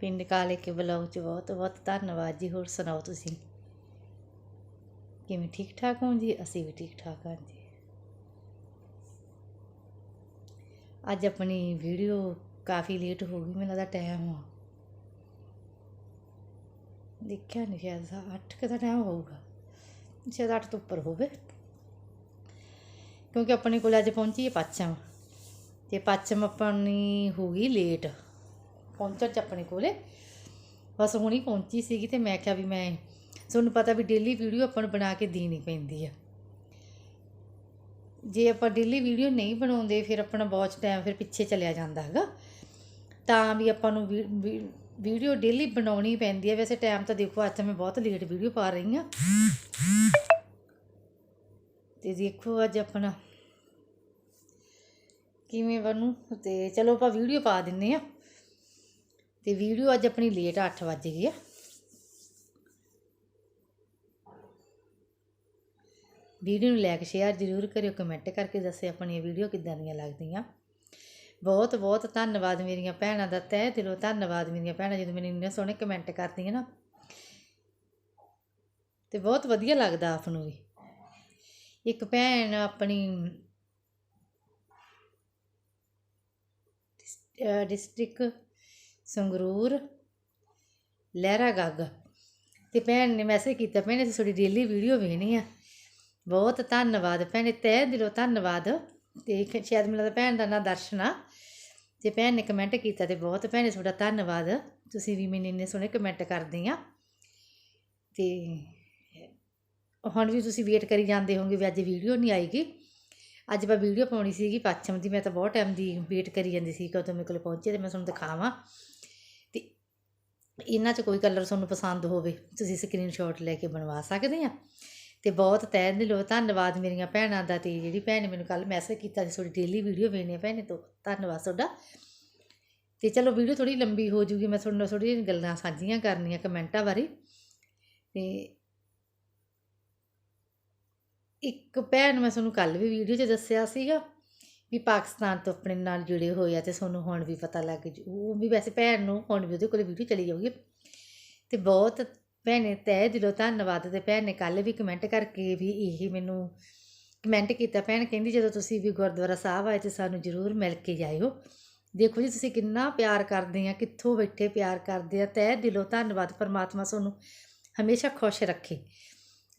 ਪਿੰਡ ਕਾਲੇ ਕੇ ਬਲੌਗ 'ਚ ਬਹੁਤ ਬਹੁਤ ਧੰਨਵਾਦ ਜੀ। ਹੋਰ ਸੁਣਾਓ ਤੁਸੀਂ? ਕਿਵੇਂ ਠੀਕ ਠਾਕ ਹੋ ਜੀ? ਅਸੀਂ ਵੀ ਠੀਕ ਠਾਕ ਹਾਂ ਜੀ। ਅੱਜ ਆਪਣੀ ਵੀਡੀਓ ਕਾਫੀ ਲੇਟ ਹੋ ਗਈ, ਮੈਨੂੰ ਲੱਗਦਾ ਟਾਈਮ ਆ। ਦੇਖਿਆ ਨਹੀਂ ਸ਼ਾਇਦ 8 ਕੁ ਦਾ ਟਾਈਮ ਹੋਊਗਾ। ਸ਼ਾਇਦ 8 ਤੋਂ ਉੱਪਰ ਹੋਵੇ। ਕਿਉਂਕਿ ਆਪਣੇ ਕੋਲ ਅੱਜ ਪਹੁੰਚੀ ਹੈ ਪੱਛਮ ਤੇ ਪੱਛਮ ਆਪਣੀ ਹੋ ਗਈ ਲੇਟ। ਪਹੁੰਚਣ ਚ ਆਪਣੇ ਕੋਲੇ। ਬਸ ਹੁਣੀ ਪਹੁੰਚੀ ਸੀਗੀ ਤੇ ਮੈਂ ਕਿਹਾ ਵੀ ਮੈਂ, ਤੁਹਾਨੂੰ ਪਤਾ ਵੀ ਡੇਲੀ ਵੀਡੀਓ ਆਪਾਂ ਨੂੰ ਬਣਾ ਕੇ ਦੇਣੀ ਪੈਂਦੀ ਆ। ਜੇ ਆਪਾਂ ਡੇਲੀ ਵੀਡੀਓ ਨਹੀਂ ਬਣਾਉਂਦੇ, ਫਿਰ ਆਪਣਾ ਬਹੁਤ ਟਾਈਮ ਫਿਰ ਪਿੱਛੇ ਚਲਿਆ ਜਾਂਦਾ ਹੈਗਾ। ਤਾਂ ਵੀ ਆਪਾਂ ਨੂੰ ਵੀਡੀਓ ਡੇਲੀ ਬਣਾਉਣੀ ਪੈਂਦੀ ਹੈ ਵੈਸੇ ਟਾਈਮ ਤਾਂ ਦੇਖੋ, ਅੱਜ ਮੈਂ ਬਹੁਤ ਲੇਟ ਵੀਡੀਓ ਪਾ ਰਹੀ ਹਾਂ ਤੇ ਦੇਖੋ ਅੱਜ ਆਪਣਾ ਕਿਵੇਂ ਬਣੂ। ਤੇ ਚਲੋ ਆਪਾਂ ਵੀਡੀਓ ਪਾ ਦਿੰਨੇ ਆ। ਤੇ ਵੀਡੀਓ ਅੱਜ ਆਪਣੀ ਲੇਟ 8 ਵਜ ਗਈ ਆ। ਵੀਡੀਓ ਨੂੰ ਲਾਈਕ ਸ਼ੇਅਰ ਜ਼ਰੂਰ ਕਰਿਓ ਕਮੈਂਟ ਕਰਕੇ ਦੱਸਿਓ ਆਪਣੀਆਂ ਵੀਡੀਓ ਕਿੱਦਾਂ ਦੀਆਂ ਲੱਗਦੀਆਂ। ਬਹੁਤ ਬਹੁਤ ਧੰਨਵਾਦ ਮੇਰੀਆਂ ਭੈਣਾਂ ਦਾ, ਤਹਿ ਦਿਲੋਂ ਧੰਨਵਾਦ ਮੇਰੀਆਂ ਭੈਣਾਂ, ਜਦੋਂ ਮੈਨੂੰ ਇੰਨੇ ਸੋਹਣੇ ਕਮੈਂਟ ਕਰਦੀਆਂ ਨਾ। ਤੇ ਬਹੁਤ ਵਧੀਆ ਲੱਗਦਾ ਆਪ ਨੂੰ ਵੀ। ਇੱਕ ਭੈਣ ਆਪਣੀ ਡਿਸਟ੍ਰਿਕਟ ਸੰਗਰੂਰ ਲਹਿਰਾ ਗੱਗ। ਤੇ ਭੈਣ ਨੇ ਮੈਸੇਜ ਕੀਤਾ, ਭੈਣੇ, ਅਸੀਂ ਤੁਹਾਡੀ ਡੇਲੀ ਵੀਡੀਓ ਵੇਖਣੀ ਆ। ਬਹੁਤ ਧੰਨਵਾਦ, ਭੈਣੇ, ਤਹਿ ਦਿਲੋਂ ਧੰਨਵਾਦ। ਤੇ ਸ਼ਾਇਦ ਮੈਨੂੰ ਲੱਗਦਾ ਭੈਣ ਦਾ ਨਾਂ ਦਰਸ਼ਨ ਆ। ਤੇ ਭੈਣ ਨੇ ਕਮੈਂਟ ਕੀਤਾ ਤੇ ਬਹੁਤ, ਭੈਣੇ, ਤੁਹਾਡਾ ਧੰਨਵਾਦ। ਤੁਸੀਂ ਵੀ ਮੈਨੂੰ ਇੰਨੇ ਸੋਹਣੇ ਕਮੈਂਟ ਕਰਦੇ ਆ। ਤੇ ਹੁਣ ਵੀ ਤੁਸੀਂ ਵੇਟ ਕਰੀ ਜਾਂਦੇ ਹੋਗੇ ਵੀ ਅੱਜ ਵੀਡੀਓ ਨਹੀਂ ਆਏਗੀ। ਅੱਜ ਮੈਂ ਵੀਡੀਓ ਪਾਉਣੀ ਸੀਗੀ, ਪੱਛਮ ਦੀ, ਮੈਂ ਤਾਂ ਬਹੁਤ ਟਾਈਮ ਦੀ ਵੇਟ ਕਰੀ ਜਾਂਦੀ ਸੀ ਕਦੋਂ ਮੇਰੇ ਕੋਲ ਪਹੁੰਚੇ ਤੇ ਮੈਂ ਤੁਹਾਨੂੰ ਦਿਖਾਵਾਂ। ਇਹਨਾਂ 'ਚ ਕੋਈ ਕਲਰ ਤੁਹਾਨੂੰ ਪਸੰਦ ਹੋਵੇ, ਤੁਸੀਂ ਸਕਰੀਨਸ਼ਾਟ ਲੈ ਕੇ ਬਣਵਾ ਸਕਦੇ ਆ। ਤੇ ਬਹੁਤ ਤਹਿ ਦਿਲੋਂ ਧੰਨਵਾਦ ਮੇਰੀਆਂ ਭੈਣਾਂ ਦਾ ਤੇ ਜਿਹੜੀ ਭੈਣ ਨੇ ਮੈਨੂੰ ਕੱਲ ਮੈਸੇਜ ਕੀਤਾ ਸੀ, ਤੁਹਾਡੀ ਡੇਲੀ ਵੀਡੀਓ ਵੇਖਣੀ ਭੈਣੇ ਤੋਂ। ਧੰਨਵਾਦ ਤੁਹਾਡਾ। ਤੇ ਚਲੋ ਵੀਡੀਓ ਥੋੜੀ ਲੰਬੀ ਹੋ ਜੂਗੀ, ਮੈਂ ਤੁਹਾਨੂੰ ਨਾਲ ਥੋੜ੍ਹੀਆਂ ਗੱਲਾਂ ਸਾਂਝੀਆਂ ਕਰਨੀਆਂ ਕਮੈਂਟਾਂ ਬਾਰੇ। ਤੇ ਇੱਕ ਭੈਣ ਮੈਂ ਤੁਹਾਨੂੰ ਕੱਲ ਵੀ ਵੀਡੀਓ 'ਚ ਦੱਸਿਆ ਸੀਗਾ। ਵੀ ਪਾਕਿਸਤਾਨ ਤੋਂ ਆਪਣੇ ਨਾਲ ਜੁੜੇ ਹੋਏ ਆ ਅਤੇ ਤੁਹਾਨੂੰ ਹੁਣ ਵੀ ਪਤਾ ਲੱਗ ਜੂ। ਉਹ ਵੀ ਵੈਸੇ ਭੈਣ ਨੂੰ ਹੁਣ ਵੀ ਉਹਦੇ ਕੋਲ ਵੀਡੀਓ ਚਲੀ ਜਾਊਗੀ। ਤੇ ਬਹੁਤ ਭੈਣੇ ਤਹਿ ਦਿਲੋਂ ਧੰਨਵਾਦ ਤੇ ਭੈਣ ਨੇ ਕੱਲ ਵੀ ਕਮੈਂਟ ਕਰਕੇ ਵੀ ਇਹ ਮੈਨੂੰ ਕਮੈਂਟ ਕੀਤਾ। ਭੈਣ ਕਹਿੰਦੀ, ਜਦੋਂ ਤੁਸੀਂ ਵੀ ਗੁਰਦੁਆਰਾ ਸਾਹਿਬ ਆਏ ਤੇ ਸਾਨੂੰ ਜ਼ਰੂਰ ਮਿਲ ਕੇ ਜਾਇਓ। ਦੇਖੋ ਜੀ, ਤੁਸੀਂ ਕਿੰਨਾ ਪਿਆਰ ਕਰਦੇ ਆ, ਕਿੱਥੋਂ ਬੈਠੇ ਪਿਆਰ ਕਰਦੇ ਆ। ਤਹਿ ਦਿਲੋਂ ਧੰਨਵਾਦ, ਪਰਮਾਤਮਾ ਤੁਹਾਨੂੰ ਹਮੇਸ਼ਾ ਖੁਸ਼ ਰੱਖੇ।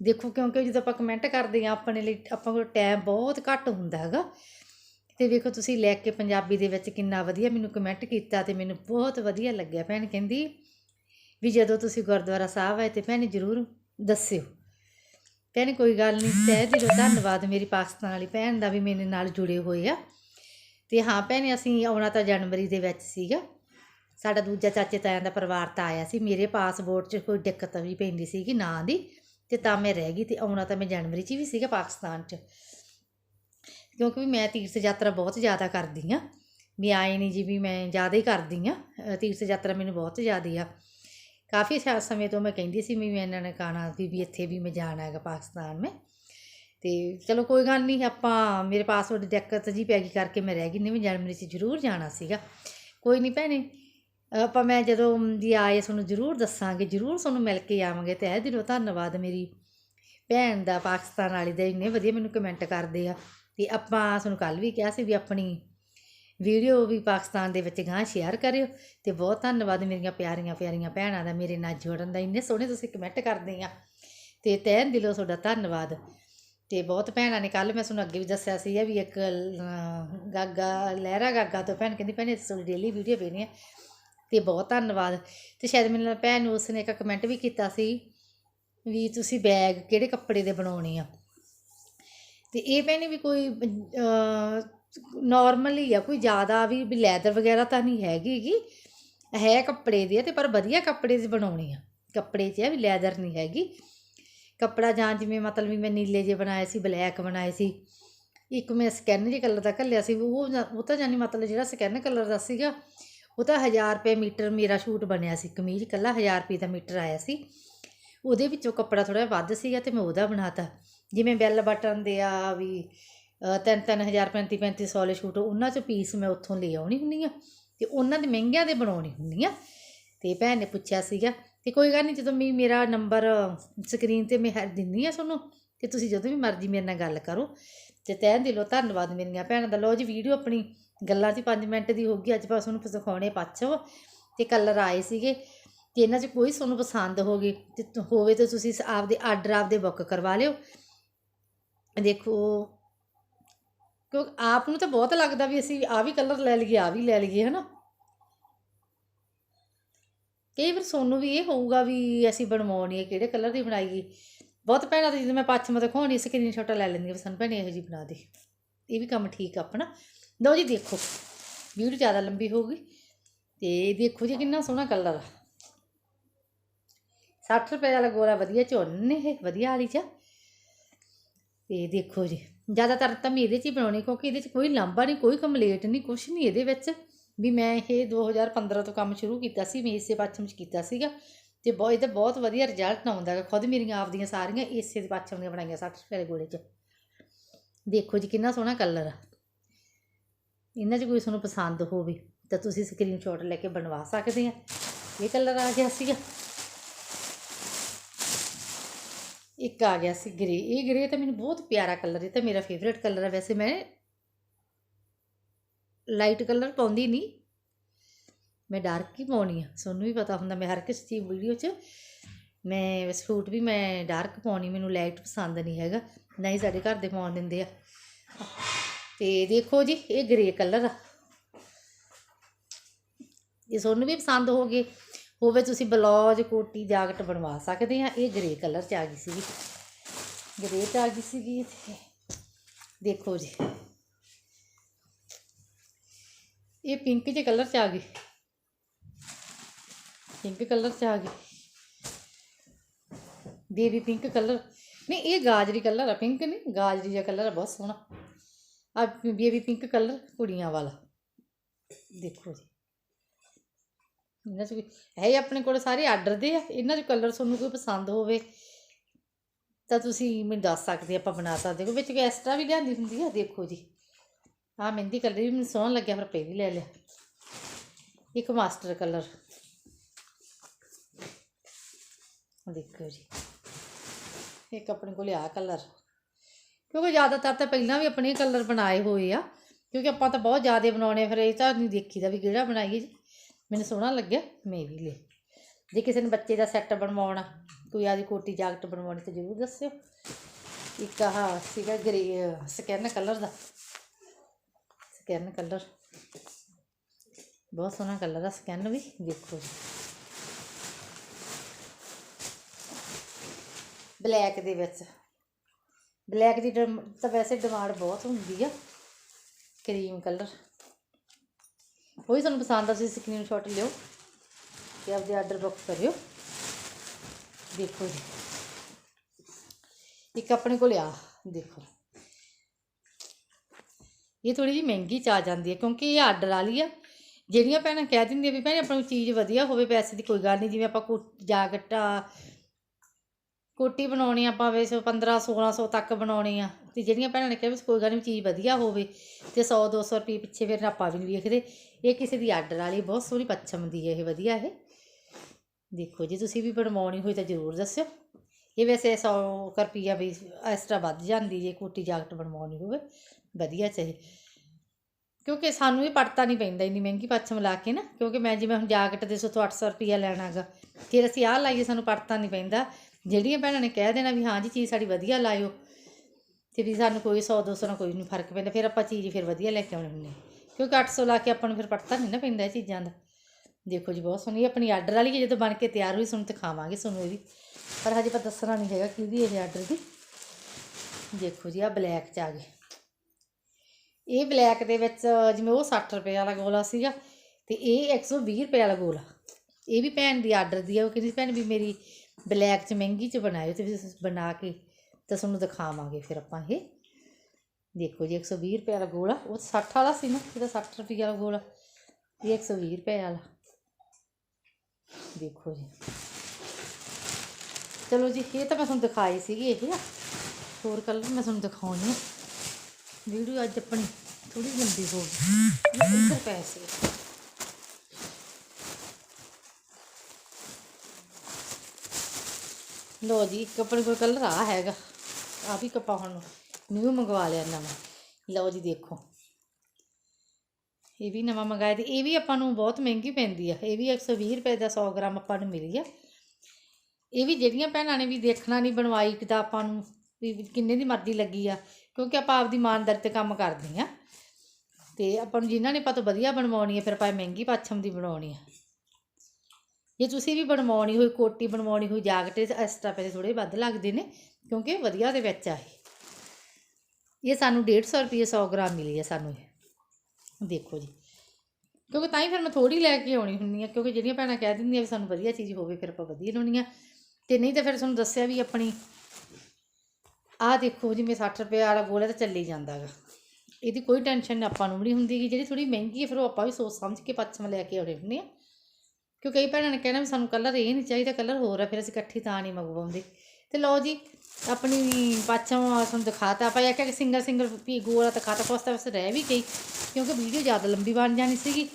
ਦੇਖੋ ਕਿਉਂਕਿ ਜਦੋਂ ਆਪਾਂ ਕਮੈਂਟ ਕਰਦੇ ਆ, ਆਪਣੇ ਲਈ ਆਪਾਂ ਕੋਲ ਟਾਈਮ ਬਹੁਤ ਘੱਟ ਹੁੰਦਾ ਹੈਗਾ। ਤੇ ਵੇਖੋ ਤੁਸੀਂ ਲੈ ਕੇ ਪੰਜਾਬੀ ਦੇ ਵਿੱਚ ਕਿੰਨਾ ਵਧੀਆ ਮੈਨੂੰ ਕਮੈਂਟ ਕੀਤਾ ਤੇ ਮੈਨੂੰ ਬਹੁਤ ਵਧੀਆ ਲੱਗਿਆ ਭੈਣ ਕਹਿੰਦੀ ਵੀ ਜਦੋਂ ਤੁਸੀਂ ਗੁਰਦੁਆਰਾ ਸਾਹਿਬ ਆਏ ਤੇ ਭੈਣ ਜ਼ਰੂਰ ਦੱਸਿਓ। ਭੈਣ ਕੋਈ ਗੱਲ ਨਹੀਂ, ਤਹਿ ਦਿਲੋਂ ਧੰਨਵਾਦ ਮੇਰੀ ਪਾਕਿਸਤਾਨ ਵਾਲੀ ਭੈਣ ਦਾ ਵੀ ਮੇਰੇ ਨਾਲ ਜੁੜੇ ਹੋਏ ਆ। ਤੇ ਹਾਂ ਭੈਣੇ ਅਸੀਂ ਆਉਣਾ ਤਾਂ ਜਨਵਰੀ ਦੇ ਵਿੱਚ ਸੀਗਾ। ਸਾਡਾ ਦੂਜਾ ਚਾਚੇ ਤਾਇਆਂ ਦਾ ਪਰਿਵਾਰ ਤਾਂ ਆਇਆ ਸੀ। ਮੇਰੇ ਪਾਸਪੋਰਟ 'ਚ ਕੋਈ ਦਿੱਕਤ ਵੀ ਪੈਂਦੀ ਸੀਗੀ ਨਾਂ ਦੀ ਤੇ ਤਾਂ ਮੈਂ ਰਹਿ ਗਈ ਤੇ ਆਉਣਾ ਤਾਂ ਮੈਂ ਜਨਵਰੀ 'ਚ ਵੀ ਸੀਗਾ ਪਾਕਿਸਤਾਨ 'ਚ। ਕਿਉਂਕਿ ਵੀ ਮੈਂ ਤੀਰਥ ਯਾਤਰਾ ਬਹੁਤ ਜ਼ਿਆਦਾ ਕਰਦੀ ਆ ਵੀ ਆਏ ਨਹੀਂ ਜੀ ਵੀ ਮੈਂ ਜ਼ਿਆਦਾ ਹੀ ਕਰਦੀ ਆ ਤੀਰਥ ਯਾਤਰਾ ਮੈਨੂੰ ਬਹੁਤ ਜ਼ਿਆਦਾ ਆ। ਕਾਫੀ ਸਮੇਂ ਤੋਂ ਮੈਂ ਕਹਿੰਦੀ ਸੀ ਵੀ ਮੈਂ ਇਹਨਾਂ ਨੇ ਕਹਣਾ ਵੀ ਵੀ ਇੱਥੇ ਵੀ ਮੈਂ ਜਾਣਾ ਹੈਗਾ ਪਾਕਿਸਤਾਨ ਮੈਂ। ਤੇ ਚਲੋ ਕੋਈ ਗੱਲ ਨਹੀਂ ਆਪਾਂ ਮੇਰੇ ਪਾਸਪੋਰਟ ਦੀ ਦਿੱਕਤ ਜੀ ਪੈ ਗਈ ਕਰਕੇ ਮੈਂ ਰਹਿ ਗਈ ਨਹੀਂ ਮੈਂ ਜਨਮਰੀ 'ਚ ਜ਼ਰੂਰ ਜਾਣਾ ਸੀਗਾ। ਕੋਈ ਨਹੀਂ ਭੈਣੇ, ਆਪਾਂ ਮੈਂ ਜਦੋਂ ਦੀ ਆਏ ਤੁਹਾਨੂੰ ਜ਼ਰੂਰ ਦੱਸਾਂਗੇ, ਜ਼ਰੂਰ ਤੁਹਾਨੂੰ ਮਿਲ ਕੇ ਆਵਾਂਗੇ। ਤੇ ਇਹ ਦਿਲੋਂ ਧੰਨਵਾਦ ਮੇਰੀ ਭੈਣ ਦਾ, ਪਾਕਿਸਤਾਨ ਵਾਲੀ ਦਾ। ਇੰਨੇ ਵਧੀਆ ਮੈਨੂੰ ਕਮੈਂਟ ਕਰਦੇ ਆ। ਤੇ ਆਪਾਂ ਤੁਹਾਨੂੰ ਕੱਲ ਵੀ ਕਿਹਾ ਸੀ ਵੀ ਆਪਣੀ ਵੀਡੀਓ ਵੀ ਪਾਕਿਸਤਾਨ ਦੇ ਵਿੱਚ ਗਾਂ ਸ਼ੇਅਰ ਕਰਿਓ ਤੇ ਬਹੁਤ ਧੰਨਵਾਦ ਮੇਰੀਆਂ ਪਿਆਰੀਆਂ ਪਿਆਰੀਆਂ ਭੈਣਾਂ ਦਾ, ਮੇਰੇ ਨਾਲ ਜੁੜਨ ਦਾ। ਇੰਨੇ ਸੋਹਣੇ ਤੁਸੀਂ ਕਮੈਂਟ ਕਰਦੇ ਆ। ਤੇ ਤਹਿ ਦਿਲੋਂ ਤੁਹਾਡਾ ਧੰਨਵਾਦ। ਤੇ ਬਹੁਤ ਭੈਣਾਂ ਨੇ ਕੱਲ ਮੈਂ ਤੁਹਾਨੂੰ ਅੱਗੇ ਵੀ ਦੱਸਿਆ ਸੀ ਵੀ ਇੱਕ ਗਾਗਾ, ਲਹਿਰਾ ਗਾਗਾ ਤੋਂ ਭੈਣ ਕਹਿੰਦੀ, ਭੈਣੇ ਤੁਸੀਂ ਡੇਲੀ ਵੀਡੀਓ ਪੈਣੀ ਆ। ਤੇ ਬਹੁਤ ਧੰਨਵਾਦ। ਤੇ ਸ਼ਾਇਦ ਮੈਨੂੰ ਭੈਣ ਨੂੰ ਉਸਨੇ ਇੱਕ ਕਮੈਂਟ ਵੀ ਕੀਤਾ ਸੀ ਵੀ ਤੁਸੀਂ ਬੈਗ ਕਿਹੜੇ ਕੱਪੜੇ ਦੇ ਬਣਾਉਣੇ ਆ? ਤੇ ਇਹ ਭੈਣੇ ਵੀ ਕੋਈ ਨਾਰਮਲ ਹੀ ਆ, ਕੋਈ ਜ਼ਿਆਦਾ ਵੀ ਲੈਦਰ ਵਗੈਰਾ ਤਾਂ ਨਹੀਂ ਹੈਗੀ ਹੈ ਕੱਪੜੇ ਦੀ ਤੇ ਪਰ ਵਧੀਆ ਕੱਪੜੇ ਦੀ ਬਣਾਉਣੀ ਆ। ਕੱਪੜੇ 'ਚ ਆ ਵੀ ਲੈਦਰ ਨਹੀਂ ਹੈਗੀ। ਕੱਪੜਾ ਜਾਂ ਜਿਵੇਂ ਮਤਲਬ ਵੀ ਮੈਂ ਨੀਲੇ ਜੇ ਬਣਾਏ ਸੀ ਬਲੈਕ ਬਣਾਏ ਸੀ। ਇੱਕ ਮੈਂ ਸਕੈਨ ਜੇ ਕਲਰ ਦਾ ਘੱਲਿਆ ਸੀ, ਉਹ ਉਹ ਤਾਂ ਜਾਨੀ ਮਤਲਬ ਜਿਹੜਾ ਸਕੈਨ ਕਲਰ ਦਾ ਸੀਗਾ, ਉਹ ਤਾਂ 1000 ਰੁਪਏ ਮੀਟਰ ਮੇਰਾ ਸ਼ੂਟ ਬਣਿਆ ਸੀ, ਕਮੀਜ਼ ਕੱਲਾ 1000 ਰੁਪਏ ਦਾ ਮੀਟਰ ਆਇਆ ਸੀ। ਉਹਦੇ ਵਿੱਚੋਂ ਕੱਪੜਾ ਥੋੜਾ ਵੱਧ ਸੀਗਾ ਤੇ ਮੈਂ ਉਹਦਾ ਬਣਾਤਾ। ਜਿਵੇਂ ਬੈਲ ਬਟਨ ਦੇ ਆ ਵੀ ਤਿੰਨ ਤਿੰਨ ਹਜ਼ਾਰ ਪੈਂਤੀ ਪੈਂਤੀ ਸੌ ਵਾਲੇ ਛੂਟ ਉਹਨਾਂ 'ਚ ਪੀਸ ਮੈਂ ਉੱਥੋਂ ਲੈ ਆਉਣੀ ਹੁੰਦੀ ਆ। ਤੇ ਉਹਨਾਂ ਦੇ ਮਹਿੰਗਿਆਂ ਦੇ ਬਣਾਉਣੀ ਹੁੰਦੀ ਆ। ਤੇ ਭੈਣ ਨੇ ਪੁੱਛਿਆ ਸੀਗਾ, ਤੇ ਕੋਈ ਗੱਲ ਨਹੀਂ, ਜਦੋਂ ਮੈਂ ਮੇਰਾ ਨੰਬਰ ਸਕਰੀਨ ਤੇ ਮੈਂ ਹੈ- ਦਿੰਦੀ ਆ ਤੁਹਾਨੂੰ, ਤੇ ਤੁਸੀਂ ਜਦੋਂ ਵੀ ਮਰਜ਼ੀ ਮੇਰੇ ਨਾਲ ਗੱਲ ਕਰੋ। ਤੇ ਤਹਿ ਦਿਲੋਂ ਧੰਨਵਾਦ ਮੇਰੀਆਂ ਭੈਣਾਂ ਦਾ। ਲੋ ਜੀ ਵੀਡੀਓ ਆਪਣੀ ਗੱਲਾਂ 'ਚ 5 ਮਿੰਟ ਦੀ ਹੋ ਗਈ, ਅੱਜ ਬਸ ਉਹਨੂੰ ਸਿਖਾਉਣੇ ਪਾਛੋ ਤੇ ਕਲਰ ਆਏ ਸੀਗੇ। ਤੇ ਇਹਨਾਂ 'ਚ ਕੋਈ ਤੁਹਾਨੂੰ ਪਸੰਦ ਹੋਗੇ ਤੇ ਤ- ਹੋਵੇ ਤਾਂ ਤੁਸੀਂ ਸ- ਆਪਦੇ ਆਰਡਰ ਆਪਦੇ ਬੁੱਕ ਕਰਵਾ ਲਿਓ। ਦੇਖੋ, ਕਿਉਂਕਿ ਆਪ ਨੂੰ ਤਾਂ ਬਹੁਤ ਲੱਗਦਾ ਵੀ ਅਸੀਂ ਆ ਵੀ ਕਲਰ ਲੈ ਲਈਏ ਆ ਵੀ ਲੈ ਲਈਏ, ਹਨਾ? ਕਈ ਵਾਰ ਸੋਨੂੰ ਵੀ ਇਹ ਹੋਊਗਾ ਵੀ ਅਸੀਂ ਬਣਵਾਉਣੀ ਹੈ, ਕਿਹੜੇ ਕਲਰ ਦੀ ਬਣਾਈਏ। ਬਹੁਤ ਭੈਣਾਂ ਦੀ ਜਦੋਂ ਮੈਂ ਪੱਛਮ ਦਿਖਾਉਣੀ ਸਕਰੀਨਸ਼ਾਟ ਲੈ ਲੈਂਦੀਆਂ ਵੀ ਸਾਨੂੰ ਭੈਣੇ ਇਹੋ ਜਿਹੀ ਬਣਾ ਦੇ। ਇਹ ਵੀ ਕੰਮ ਠੀਕ ਆ ਆਪਣਾ। ਲਓ ਜੀ, ਦੇਖੋ ਵੀਡੀਓ ਜ਼ਿਆਦਾ ਲੰਬੀ ਹੋਊਗੀ ਤੇ ਦੇਖੋ ਜੀ ਕਿੰਨਾ ਸੋਹਣਾ ਕਲਰ ਆ। 60 ਰੁਪਏ ਵਾਲਾ ਗੋਲਾ ਵਧੀਆ ਝੋਨੇ ਇਹ, ਵਧੀਆ ਵਾਲੀ ਚ ਤੇ ਦੇਖੋ ਜੀ, ਜ਼ਿਆਦਾਤਰ ਤਾਂ ਮੈਂ ਇਹਦੇ 'ਚ ਹੀ ਬਣਾਉਣੀ ਕਿਉਂਕਿ ਇਹਦੇ 'ਚ ਕੋਈ ਲਾਂਬਾ ਨਹੀਂ, ਕੋਈ ਕੰਪਲੀਟ ਨਹੀਂ, ਕੁਛ ਨਹੀਂ ਇਹਦੇ ਵਿੱਚ। ਵੀ ਮੈਂ ਇਹ 2015 ਤੋਂ ਕੰਮ ਸ਼ੁਰੂ ਕੀਤਾ ਸੀ, ਮੈਂ ਇਸੇ ਪਾਛਮ 'ਚ ਕੀਤਾ ਸੀਗਾ ਤੇ ਬਹੁਤ ਇਹਦਾ ਬਹੁਤ ਵਧੀਆ ਰਿਜ਼ਲਟ ਆਉਂਦਾ ਖੁਦ ਮੇਰੀਆਂ ਆਪਦੀਆਂ ਸਾਰੀਆਂ ਇਸੇ ਦੇ ਪੱਛਮ ਦੀਆਂ ਬਣਾਈਆਂ 60 ਰੁਪਏ ਦੇ ਗੋਲੇ 'ਚ। ਦੇਖੋ ਜੀ, ਕਿੰਨਾ ਸੋਹਣਾ ਕਲਰ ਆ। ਇਹਨਾਂ 'ਚ ਕੋਈ ਤੁਹਾਨੂੰ ਪਸੰਦ ਹੋਵੇ ਤਾਂ ਤੁਸੀਂ ਸਕਰੀਨਸ਼ਾਟ ਲੈ ਕੇ ਬਣਵਾ ਸਕਦੇ ਆ। ਇਹ ਕਲਰ ਆ ਗਿਆ ਸੀਗਾ। ਇੱਕ ਆ ਗਿਆ ਸੀ ਗ੍ਰੇ। ਇਹ ਗ੍ਰੇ ਤਾਂ ਮੈਨੂੰ ਬਹੁਤ ਪਿਆਰਾ ਕਲਰ ਇਹ ਤਾਂ ਮੇਰਾ ਫੇਵਰੇਟ ਕਲਰ ਹੈ ਵੈਸੇ ਮੈਂ। ਲਾਈਟ ਕਲਰ ਪਾਉਂਦੀ ਨਹੀਂ ਮੈਂ ਡਾਰਕ ਹੀ ਪਾਉਣੀ ਆ, ਤੁਹਾਨੂੰ ਵੀ ਪਤਾ ਹੁੰਦਾ, ਮੈਂ ਹਰ ਕਿਸੇ ਚੀਜ਼ ਵੀਡੀਓ 'ਚ ਮੈਂ ਸੂਟ ਵੀ ਮੈਂ ਡਾਰਕ ਪਾਉਣੀ, ਮੈਨੂੰ ਲਾਈਟ ਪਸੰਦ ਨਹੀਂ ਹੈਗਾ, ਨਾ ਹੀ ਸਾਡੇ ਘਰ ਦੇ ਪਾਉਣ ਦਿੰਦੇ ਆ। ਤੇ ਦੇਖੋ ਜੀ, ਇਹ ਗ੍ਰੇ ਕਲਰ ਆ। ਇਹ ਤੁਹਾਨੂੰ ਵੀ ਪਸੰਦ ਹੋਗੇ ਹੋਵੇ ਤੁਸੀਂ ਬਲੌਜ, ਕੋਟੀ, ਜਾਕਟ ਬਣਵਾ ਸਕਦੇ ਆ। ਇਹ ਗ੍ਰੇ ਕਲਰ ਚ ਆ ਗਈ ਸੀਗੀ। ਗ੍ਰੇ ਚ ਆ ਗਈ ਸੀਗੀ। ਇੱਥੇ ਦੇਖੋ ਜੀ। ਇਹ ਪਿੰਕ ਜਿਹੇ ਕਲਰ ਚ ਆ ਗਈ। ਪਿੰਕ ਕਲਰ ਚ ਆ ਗਈ। ਬੇਬੀ ਪਿੰਕ ਕਲਰ ਨਹੀਂ, ਇਹ ਗਾਜਰੀ ਕਲਰ ਆ। ਪਿੰਕ ਨਹੀਂ, ਗਾਜਰੀ ਜਿਹਾ ਕਲਰ ਆ। ਬਹੁਤ ਸੋਹਣਾ। ਆ ਬੇਬੀ ਪਿੰਕ ਕਲਰ ਕੁੜੀਆਂ ਵਾਲਾ। ਦੇਖੋ ਜੀ। ਇਹਨਾਂ 'ਚ ਵੀ ਹੈ ਆਪਣੇ ਕੋਲ ਸਾਰੇ ਆਰਡਰ ਦੇ ਆ, ਇਹਨਾਂ 'ਚ ਕਲਰ ਤੁਹਾਨੂੰ ਕੋਈ ਪਸੰਦ ਹੋਵੇ, ਤਾਂ ਤੁਸੀਂ ਮੈਨੂੰ ਦੱਸ ਸਕਦੇ ਆਪਾਂ ਬਣਾ ਸਕਦੇ ਹੋ। ਵਿੱਚ ਕੋਈ ਐਕਸਟਰਾ ਵੀ ਲਿਆਂਦੀ ਹੁੰਦੀ ਆ? ਦੇਖੋ ਜੀ। ਆਹ ਮਹਿੰਦੀ ਕਲਰ ਵੀ ਮੈਨੂੰ ਸੋਹਣ ਲੱਗਿਆ ਫਿਰ ਪੇ ਵੀ ਲੈ ਲਿਆ। ਇੱਕ ਮਾਸਟਰ ਕਲਰ ਦੇਖੋ ਜੀ। ਇੱਕ ਆਪਣੇ ਕੋਲ ਆ ਕਲਰ ਕਿਉਂਕਿ ਜ਼ਿਆਦਾਤਰ ਤਾਂ ਪਹਿਲਾਂ ਵੀ ਆਪਣੇ ਕਲਰ ਬਣਾਏ ਹੋਏ ਆ, ਕਿਉਂਕਿ ਆਪਾਂ ਤਾਂ ਬਹੁਤ ਜ਼ਿਆਦਾ ਬਣਾਉਣੇ ਫਿਰ ਇਹ ਤਾਂ ਨਹੀਂ ਦੇਖੀਦਾ ਵੀ ਕਿਹੜਾ ਬਣਾਈਏ ਜੀ। ਮੈਨੂੰ ਸੋਹਣਾ ਲੱਗਿਆ, ਮੈਂ ਵੀ ਲੈ। ਜੇ ਕਿਸੇ ਨੇ ਬੱਚੇ ਦਾ ਸੈੱਟ ਬਣਵਾਉਣਾ, ਕੋਈ ਆਦੀ ਕੋਟੀ ਜਾਕਟ ਬਣਵਾਉਣੀ ਤਾਂ ਜ਼ਰੂਰ ਦੱਸਿਓ। ਇੱਕ ਆਹ ਸੀਗਾ ਗ੍ਰੇ, ਸਕੈਨ ਕਲਰ ਦਾ। Skin colour. ਬਹੁਤ ਸੋਹਣਾ ਕਲਰ ਆ ਸਕੈਨ ਵੀ, ਦੇਖੋ ਬਲੈਕ ਦੇ ਵਿੱਚ। ਬਲੈਕ ਦੀ ਡਿਮ- ਤਾਂ ਵੈਸੇ ਡਿਮਾਂਡ ਬਹੁਤ ਹੁੰਦੀ ਆ, ਕਰੀਮ ਕਲਰ। ਉਹੀ ਤੁਹਾਨੂੰ ਪਸੰਦ ਆ, ਤੁਸੀਂ ਸਕਰੀਨਸ਼ਾਟ ਲਿਓ ਤੇ ਆਪਦੇ ਆਰਡਰ ਬੁੱਕ ਕਰਿਓ। ਦੇਖੋ ਜੀ। ਇੱਕ ਆਪਣੇ ਕੋਲ ਆ, ਦੇਖੋ। ਇਹ ਥੋੜੀ ਜਿਹੀ ਮਹਿੰਗੀ ਚ ਆ ਜਾਂਦੀ ਹੈ, ਕਿਉਂਕਿ ਇਹ ਆਰਡਰ ਵਾਲੀ ਆ। ਜਿਹੜੀਆਂ ਭੈਣਾਂ ਕਹਿ ਦਿੰਦੀਆਂ ਵੀ ਭੈਣ ਆਪਣੀ ਚੀਜ਼ ਵਧੀਆ ਹੋਵੇ, ਪੈਸੇ ਦੀ ਕੋਈ ਗੱਲ ਨਹੀਂ, ਜਿਵੇਂ ਆਪਾਂ ਕੋ ਜਾਕਟਾ, ਕੋਟੀ ਬਣਾਉਣੀ ਆਪਾਂ ਵੈਸੇ 15 1600 ਤੱਕ ਬਣਾਉਣੀ ਆ। ਤੇ ਜਿਹੜੀਆਂ ਭੈਣਾਂ ਨੇ ਕਿਹਾ ਵੀ ਕੋਈ ਗੱਲ ਨਹੀਂ ਚੀਜ਼ ਵਧੀਆ ਹੋਵੇ ਤੇ 100 200 ਰੁਪਏ ਪਿੱਛੇ ਫਿਰ ਆਪਾਂ ਵੀ ਨਹੀਂ ਵੇਖਦੇ। ਇਹ ਕਿਸੇ ਦੀ ਆਰਡਰ ਵਾਲੀ ਬਹੁਤ ਸੋਹਣੀ ਪੱਛਮ ਦੀ ਹੈ ਇਹ, ਵਧੀਆ ਇਹ। ਦੇਖੋ ਜੇ, ਤੁਸੀਂ ਵੀ ਬਣਵਾਉਣੀ ਹੋਈ ਤਾਂ ਜ਼ਰੂਰ ਦੱਸਿਓ। ਇਹ ਵੈਸੇ 100 ਰੁਪਈਆ ਵੀ ਐਕਸਟਰਾ ਵੱਧ ਜਾਂਦੀ ਜੇ ਕੋਟੀ ਜਾਕਟ ਬਣਵਾਉਣੀ ਹੋਵੇ, ਵਧੀਆ ਚਾਹੇ। ਕਿਉਂਕਿ ਸਾਨੂੰ ਵੀ ਪੜਤਾ ਨਹੀਂ ਪੈਂਦਾ ਇੰਨੀ ਮਹਿੰਗੀ ਪੱਛਮ ਲਾ ਕੇ ਨਾ, ਕਿਉਂਕਿ ਮੈਂ ਜਿਵੇਂ ਹੁਣ ਜਾਕਟ ਦੇ 100 ਤੋਂ 800 ਰੁਪਈਆ ਲੈਣਾਗਾ ਫਿਰ ਅਸੀਂ ਆਹ ਲਾਈਏ ਸਾਨੂੰ ਪੜਤਾ ਨਹੀਂ ਪੈਂਦਾ। ਜਿਹੜੀਆਂ ਭੈਣਾਂ ਨੇ ਕਹਿ ਦੇਣਾ ਵੀ ਹਾਂ ਜੀ, ਚੀਜ਼ ਸਾਡੀ ਵਧੀਆ ਲਾਇਓ ਤੇ ਵੀ ਸਾਨੂੰ ਕੋਈ 100 200 ਨਾਲ ਕੋਈ ਨਹੀਂ ਫ਼ਰਕ ਪੈਂਦਾ, ਫਿਰ ਆਪਾਂ ਚੀਜ਼ ਫਿਰ ਵਧੀਆ ਲੈ ਕੇ ਆਉਣੀ ਹੁੰਦੀ ਹੈ। ਕਿਉਂਕਿ 800 ਲਾ ਕੇ ਆਪਾਂ ਨੂੰ ਫਿਰ ਪੜਤਾ ਨਹੀਂ ਨਾ ਪੈਂਦਾ ਇਹ ਚੀਜ਼ਾਂ ਦਾ। ਦੇਖੋ ਜੀ, ਬਹੁਤ ਸੋਹਣੀ ਆਪਣੀ ਆਰਡਰ ਵਾਲੀ ਹੈ, ਜਦੋਂ ਬਣ ਕੇ ਤਿਆਰ ਹੋਈ, ਤੁਹਾਨੂੰ ਦਿਖਾਵਾਂਗੇ ਤੁਹਾਨੂੰ ਇਹ ਵੀ। ਪਰ ਹਜੇ ਆਪਾਂ ਦੱਸਣਾ ਨਹੀਂ ਹੈਗਾ ਕਿਹਦੀ ਇਹ ਆਰਡਰ ਦੀ। ਦੇਖੋ ਜੀ ਆ ਬਲੈਕ ਚ ਆ ਗਈ। ਇਹ ਬਲੈਕ ਦੇ ਵਿੱਚ ਜਿਵੇਂ ਉਹ 60 ਰੁਪਏ ਵਾਲਾ ਗੋਲਾ ਸੀਗਾ, ਤੇ ਇਹ 120 ਰੁਪਏ ਵਾਲਾ ਗੋਲਾ ਇਹ ਵੀ ਭੈਣ ਦੀ ਆਰਡਰ ਦੀ ਆ, ਉਹ ਕਹਿੰਦੀ ਭੈਣ ਵੀ ਮੇਰੀ ਬਲੈਕ ਚ ਮਹਿੰਗੀ ਚ ਬਣਾਇਓ ਤੇ ਫਿਰ ਬਣਾ ਕੇ ਤਾਂ ਤੁਹਾਨੂੰ ਦਿਖਾਵਾਂਗੇ ਫਿਰ ਆਪਾਂ ਇਹ। ਦੇਖੋ ਜੀ 120 ਰੁਪਏ ਵਾਲਾ ਗੋਲਾ। ਉਹ 60 ਵਾਲਾ ਸੀ ਨਾ, ਇਹਦਾ 60 ਰੁਪਏ ਵਾਲਾ ਗੋਲਾ। ਇਹ 120 ਰੁਪਏ ਵਾਲਾ। ਦੇਖੋ ਜੀ। ਚਲੋ ਜੀ, ਇਹ ਤਾਂ ਮੈਂ ਤੁਹਾਨੂੰ ਦਿਖਾਈ ਸੀਗੀ ਇਹ। ਹੋਰ ਕਲਰ ਮੈਂ ਤੁਹਾਨੂੰ ਦਿਖਾਉਣੀ ਹੈ ਵੀਡੀਓ ਅੱਜ ਆਪਣੀ ਥੋੜੀ ਲੰਬੀ ਹੋ ਗਈ। ਇੱਧਰ ਪੈਸੇ ਲੋ ਜੀ ਕੱਪੜੇ ਕੋਲ ਕਲਰ ਆ ਹੈਗਾ। ਆ ਵੀ ਕੱਪਾ ਹੁਣ ਨਿਊ ਮੰਗਵਾ ਲਿਆ ਨਵਾਂ। ਲਓ ਜੀ ਦੇਖੋ। ਇਹ ਵੀ ਨਵਾਂ ਮੰਗਾਇਆ ਤੇ ਇਹ ਵੀ ਆਪਾਂ ਨੂੰ ਬਹੁਤ ਮਹਿੰਗੀ ਪੈਂਦੀ ਆ। ਇਹ ਵੀ 120 ਰੁਪਏ ਦਾ 100 ਗ੍ਰਾਮ ਆਪਾਂ ਨੂੰ ਮਿਲੀ ਆ। ਇਹ ਵੀ ਜਿਹੜੀਆਂ ਭੈਣਾਂ ਨੇ ਵੀ ਦੇਖਣਾ ਨਹੀਂ, ਬਣਵਾਈ ਕਿਤਾ ਆਪਾਂ ਨੂੰ ਵੀ ਕਿੰਨੇ ਦੀ ਮਰਜ਼ੀ ਲੱਗੀ ਆ, ਕਿਉਂਕਿ ਆਪਾਂ ਆਪਦੀ ਇਮਾਨਦਾਰੀ ਤੇ ਕੰਮ ਕਰਦੇ ਆ। ਤੇ ਆਪਾਂ ਨੂੰ ਜਿਨ੍ਹਾਂ ਨੇ ਪਤਾ ਵਧੀਆ ਬਣਵਾਉਣੀ ਹੈ ਫਿਰ ਆਪਾਂ ਮਹਿੰਗੀ ਪੱਛਮ ਦੀ ਬਣਾਉਣੀ ਆ। ਜੇ ਤੁਸੀਂ ਵੀ ਬਣਵਾਉਣੀ ਹੋਈ, ਕੋਟੀ ਬਣਵਾਉਣੀ ਹੋਈ, ਜਾਕਟ ਤੇ ਐਕਸਟਰਾ ਪੈਸੇ ਥੋੜੇ ਵੱਧ ਲੱਗਦੇ ਨੇ ਕਿਉਂਕਿ ਵਧੀਆ ਦੇ ਵਿੱਚ ਆ ਇਹ। ਇਹ ਸਾਨੂੰ 150 ਰੁਪਏ 100 ਗ੍ਰਾਮ ਮਿਲੀ ਹੈ ਸਾਨੂੰ ਇਹ। ਦੇਖੋ ਜੀ। ਕਿਉਂਕਿ ਤਾਂ ਹੀ ਫਿਰ ਮੈਂ ਥੋੜੀ ਲੈ ਕੇ ਆਉਣੀ ਹੁੰਦੀ ਆ ਕਿਉਂਕਿ ਜਿਹੜੀਆਂ ਭੈਣਾਂ ਕਹਿ ਦਿੰਦੀਆਂ ਵੀ ਸਾਨੂੰ ਵਧੀਆ ਚੀਜ਼ ਹੋਵੇ, ਫਿਰ ਆਪਾਂ ਵਧੀਆ ਲਾਉਣੀ ਆ। ਤੇ ਨਹੀਂ ਤਾਂ ਫਿਰ ਤੁਹਾਨੂੰ ਦੱਸਿਆ ਵੀ ਆਪਣੀ, ਆਹ ਦੇਖੋ ਜਿਵੇਂ 60 ਰੁਪਏ ਵਾਲਾ ਗੋਲਾ ਤਾਂ ਚੱਲੀ ਜਾਂਦਾਗਾ ਇਹਦੀ ਕੋਈ ਟੈਨਸ਼ਨ ਆਪਾਂ ਨੂੰ ਵੀ ਨਹੀਂ ਹੁੰਦੀ ਗੀ ਜਿਹੜੀ ਥੋੜੀ ਮਹਿੰਗੀ ਹੈ ਫਿਰ ਉਹ ਆਪਾਂ ਵੀ ਸੋਚ ਸਮਝ ਕੇ ਪੱਛਮ ਲੈ ਕੇ ਆਉਣੇ ਹੁੰਦੇ ਆ। ਕਿਉਂਕਿ ਕਈ ਭੈਣਾਂ ਨੇ ਕਹਿਣਾ ਵੀ ਸਾਨੂੰ ਕਲਰ ਇਹ ਨਹੀਂ ਚਾਹੀਦਾ ਕਲਰ ਹੋਰ ਆ, ਫਿਰ ਅਸੀਂ ਇਕੱਠੀ ਤਾਂ ਨਹੀਂ ਮੰਗਵਾਉਂਦੇ। ਤੇ ਲਓ ਜੀ ਆਪਣੀ ਪੱਛਮ ਤੁਹਾਨੂੰ ਦਿਖਾਤਾ, ਆਪਾਂ ਇੱਕ ਇੱਕ ਸਿੰਗਲ ਸਿੰਗਲ ਵੀ ਗੋਲਾ ਤਾਂ ਖਾਤਾ ਕੋਸਤਾ ਵਸ ਰਹਿ ਵੀ ਗਈ, ਕਿਉਂਕਿ ਵੀਡੀਓ ਜ਼ਿਆਦਾ ਲੰਬੀ ਬਣ ਜਾਣੀ ਸੀਗੀ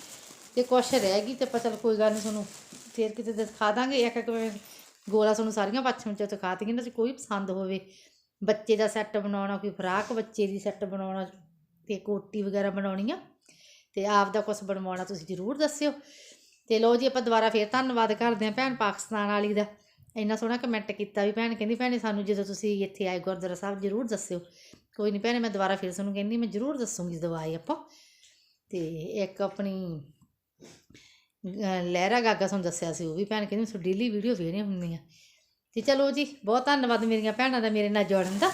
ਤੇ ਕੁਛ ਰਹਿ ਗਈ ਤੇ ਆਪਾਂ ਚਲ ਕੋਈ ਗੱਲ ਨਹੀਂ ਤੁਹਾਨੂੰ ਫੇਰ ਕਿਤੇ ਦਿਖਾ ਦਾਂਗੇ ਇੱਕ ਇੱਕ ਗੋਲਾ ਤੁਹਾਨੂੰ ਸਾਰੀਆਂ ਪੱਛਮ ਚ ਦਿਖਾਤੀਆਂ ਨਾ ਜੇ ਕੋਈ ਪਸੰਦ ਹੋਵੇ, ਬੱਚੇ ਦਾ ਸੈੱਟ ਬਣਾਉਣਾ, ਕੋਈ ਫਰਾਕ ਬੱਚੇ ਦੀ ਸੈੱਟ ਬਣਾਉਣਾ, ਤੇ ਕੋਟੀ ਵਗੈਰਾ ਬਣਾਉਣੀ ਆ ਤੇ ਆਪ ਦਾ ਕੁਝ ਬਣਵਾਉਣਾ ਤੁਸੀਂ ਜ਼ਰੂਰ ਦੱਸਿਓ, ਤੇ ਲੋ ਜੀ ਆਪਾਂ ਦੁਬਾਰਾ ਫੇਰ ਧੰਨਵਾਦ ਕਰਦੇ ਹਾਂ ਭੈਣ ਪਾਕਿਸਤਾਨ ਵਾਲੀ ਦਾ। ਇੰਨਾ ਸੋਹਣਾ ਕਮੈਂਟ ਕੀਤਾ ਵੀ ਭੈਣ ਕਹਿੰਦੀ, ਭੈਣੇ ਸਾਨੂੰ ਜਦੋਂ ਤੁਸੀਂ ਇੱਥੇ ਆਏ ਗੁਰਦੁਆਰਾ ਸਾਹਿਬ ਜ਼ਰੂਰ ਦੱਸਿਓ। ਕੋਈ ਨਹੀਂ ਭੈਣੇ ਮੈਂ ਦੁਬਾਰਾ ਫਿਰ ਤੁਹਾਨੂੰ ਕਹਿੰਦੀ, ਮੈਂ ਜ਼ਰੂਰ ਦੱਸੂਗੀ ਦਵਾਈ ਆਪਾਂ। ਤੇ ਇੱਕ ਆਪਣੀ ਲਹਿਰਾ ਗਾਗਾ ਤੁਹਾਨੂੰ ਦੱਸਿਆ ਸੀ, ਉਹ ਵੀ ਭੈਣ ਕਹਿੰਦੀ, ਮੈਂ ਡੇਲੀ ਵੀਡੀਓ ਵੇਖਣੀਆਂ ਹੁੰਦੀਆਂ ਤੇ ਚਲੋ ਜੀ, ਬਹੁਤ ਧੰਨਵਾਦ ਮੇਰੀਆਂ ਭੈਣਾਂ ਦਾ ਮੇਰੇ ਨਾਲ ਜੁੜਨ ਦਾ।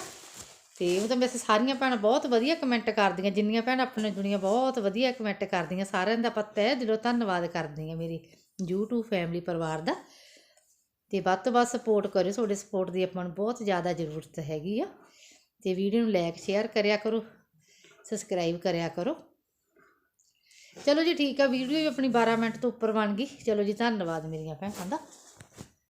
ਤੇ ਉਹ ਤਾਂ ਵੈਸੇ ਸਾਰੀਆਂ ਭੈਣਾਂ ਬਹੁਤ ਵਧੀਆ ਕਮੈਂਟ ਕਰਦੀਆਂ, ਜਿੰਨੀਆਂ ਭੈਣਾਂ ਆਪਣੇ ਜੁੜੀਆਂ, ਬਹੁਤ ਵਧੀਆ ਕਮੈਂਟ ਕਰਦੀਆਂ। ਸਾਰਿਆਂ ਦਾ ਪਤਾ ਹੈ ਦਿਲੋਂ ਧੰਨਵਾਦ ਕਰਦੀ ਹਾਂ ਮੇਰੀ YouTube ਫੈਮਿਲੀ ਪਰਿਵਾਰ ਦਾ। ਅਤੇ ਵੱਧ ਤੋਂ ਵੱਧ ਸਪੋਰਟ ਕਰਿਓ, ਤੁਹਾਡੇ ਸਪੋਰਟ ਦੀ ਆਪਾਂ ਨੂੰ ਬਹੁਤ ਜ਼ਿਆਦਾ ਜ਼ਰੂਰਤ ਹੈਗੀ ਆ। ਅਤੇ ਵੀਡੀਓ ਨੂੰ ਲਾਈਕ ਸ਼ੇਅਰ ਕਰਿਆ ਕਰੋ ਸਬਸਕ੍ਰਾਈਬ ਕਰਿਆ ਕਰੋ। ਚਲੋ ਜੀ ਠੀਕ ਆ ਵੀਡੀਓ ਵੀ ਆਪਣੀ 12 ਮਿੰਟ ਤੋਂ ਉੱਪਰ ਬਣ ਗਈ। ਚਲੋ ਜੀ, ਧੰਨਵਾਦ ਮੇਰੀਆਂ ਭੈਣਾਂ ਦਾ।